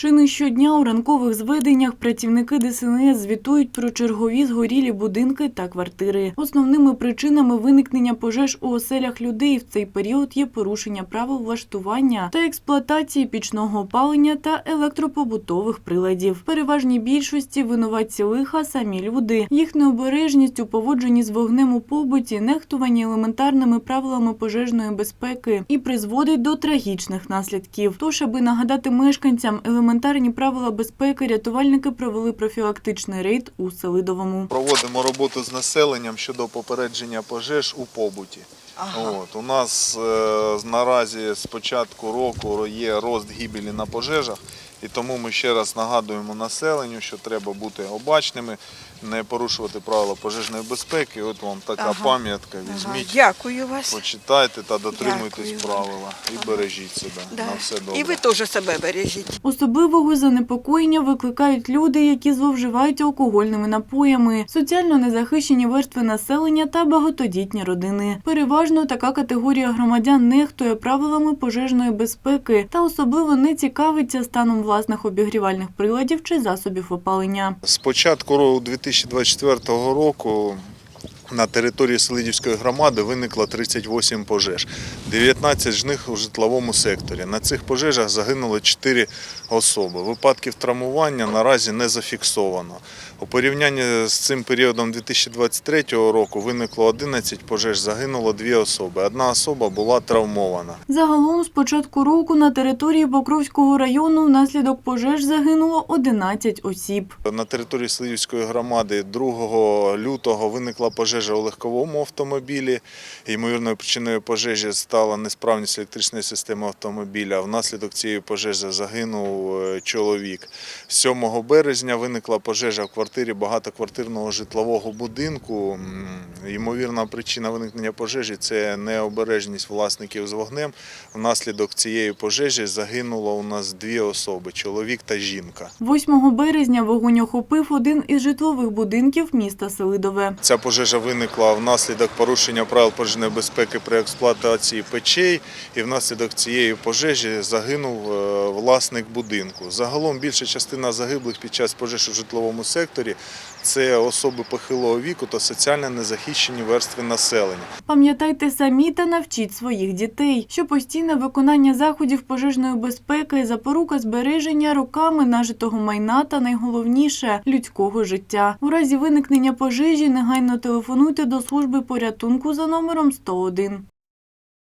Чи не щодня у ранкових зведеннях працівники ДСНС звітують про чергові згорілі будинки та квартири. Основними причинами виникнення пожеж у оселях людей в цей період є порушення правил влаштування та експлуатації пічного опалення та електропобутових приладів. Переважній більшості винуватці лиха самі люди. Їх необережність у поводженні з вогнем у побуті, нехтування елементарними правилами пожежної безпеки і призводить до трагічних наслідків. Тож, аби нагадати мешканцям елементарні правила безпеки, рятувальники провели профілактичний рейд у Селидовому. Проводимо роботу з населенням щодо попередження пожеж у побуті. От, у нас е, наразі з початку року є рост гибелі на пожежах, і тому ми ще раз нагадуємо населенню, що треба бути обачними, не порушувати правила пожежної безпеки. От вам така Ага. пам'ятка, Ага, візьміть, Дякую вас. почитайте та дотримуйтесь Дякую. правила і бережіть себе. Да. На все добре. І ви теж себе бережіть. Особливого занепокоєння викликають люди, які зловживають алкогольними напоями, соціально незахищені верстви населення та багатодітні родини. Переважно така категорія громадян нехтує правилами пожежної безпеки та особливо не цікавиться станом власних обігрівальних приладів чи засобів опалення. З початку ро- 2024 року на території Селидівської громади виникло 38 пожеж, 19 з них у житловому секторі. На цих пожежах загинуло 4 особи. Випадків травмування наразі не зафіксовано. У порівнянні з цим періодом 2023 року виникло 11 пожеж, загинуло 2 особи. Одна особа була травмована. Загалом з початку року на території Покровського району внаслідок пожеж загинуло 11 осіб. На території Сливівської громади 2 лютого виникла пожежа у легковому автомобілі. Ймовірною причиною пожежі стала несправність електричної системи автомобіля. Внаслідок цієї пожежі загинув е, чоловік. 7 березня виникла пожежа в квартирі багатоквартирного житлового будинку. Ймовірна причина виникнення пожежі це необережність власників з вогнем. Внаслідок цієї пожежі загинуло у нас дві особи чоловік та жінка. 8 березня вогонь охопив один із житлових будинків міста Селидове. Ця пожежа виникла внаслідок порушення правил пожежної безпеки при експлуатації печей, і внаслідок цієї пожежі загинув е, власник будинку. Загалом більша частина загиблих під час пожеж у житловому секторі це особи похилого віку та соціально незахищені верстви населення. Пам'ятайте самі та навчіть своїх дітей, що постійне виконання заходів пожежної безпеки запорука збереження роками нажитого майна та найголовніше людського життя. У разі виникнення пожежі негайно телефонуйте до служби порятунку за номером 101.